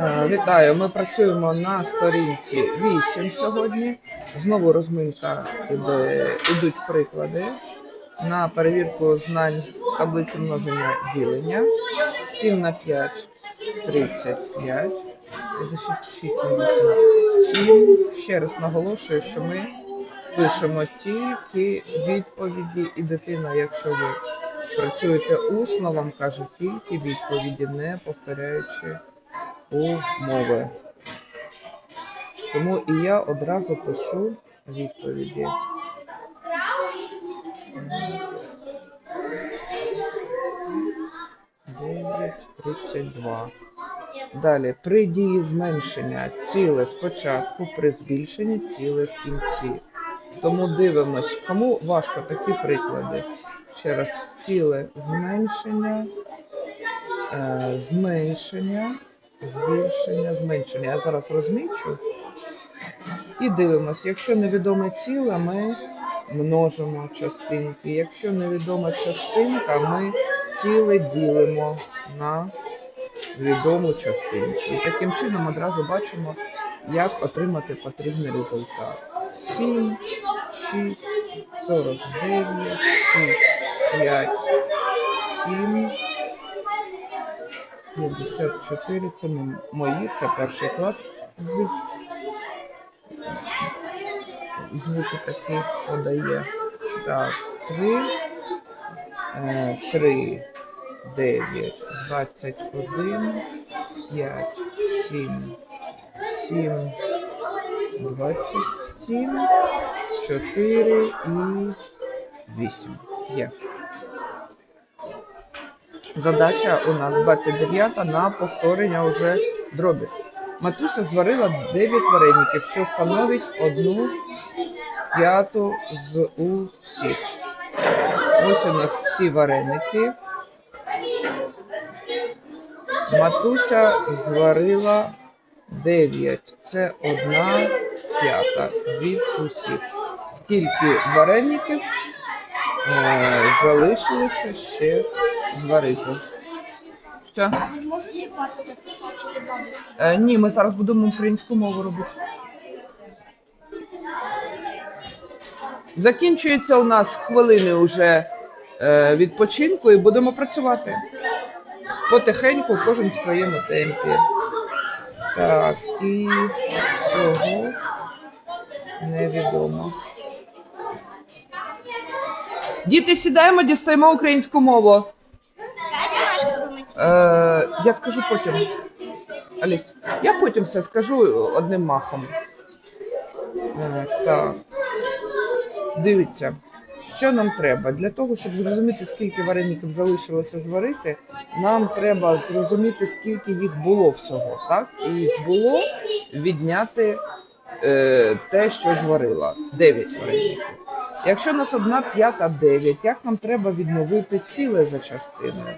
Е, Вітаю! Ми працюємо на сторінці 8 сьогодні. Знову розминка іде, ідуть приклади на перевірку знань таблиці множення ділення. 7 на 5 35. За 6, 6 на 7. Ще раз наголошую, що ми пишемо тільки відповіді, і дитина, якщо ви працюєте усно, вам каже тільки відповіді, не повторяючи умови. Тому і я одразу пишу відповіді. Далі, при дії зменшення ціле спочатку, при збільшенні ціле в кінці. Тому дивимось, кому важко такі приклади. Ще раз, ціле зменшення, е, зменшення, збільшення, зменшення. Я зараз розмічу і дивимось. Якщо невідоме ціле, ми множимо частинки. Якщо невідома частинка, ми ціле ділимо на відому частинку. І таким чином одразу бачимо, як отримати потрібний результат. 7, 6, 49, 6, 5, 7, 54. Це не мої, це перший клас. Звук- Звуки такі подає. Так, 3, 3, 9, 21, 5, 7, 7, 27, 4 і 8. Є. Задача у нас 29 на повторення вже дробів. Матуся зварила 9 вареників, що становить одну п'яту з усіх. Ось у нас всі вареники. Матуся зварила 9. Це одна п'ята від усіх. Скільки вареників е, залишилося ще зварити? Що? Можете бабушку? Е, ні, ми зараз будемо українську мову робити. Закінчується у нас хвилини вже е, відпочинку і будемо працювати. Потихеньку, кожен в своєму темпі. Так, і цього невідомо. Діти, сідаємо, дістаємо українську мову. Е, я скажу потім. Аліс, я потім все скажу одним махом. Е, так. Дивіться, що нам треба? Для того, щоб зрозуміти, скільки вареників залишилося зварити, нам треба зрозуміти, скільки їх було всього. Так? І їх було відняти е, те, що зварила. 9 вареників. Якщо у нас одна п'ята 9, як нам треба відновити ціле за частиною?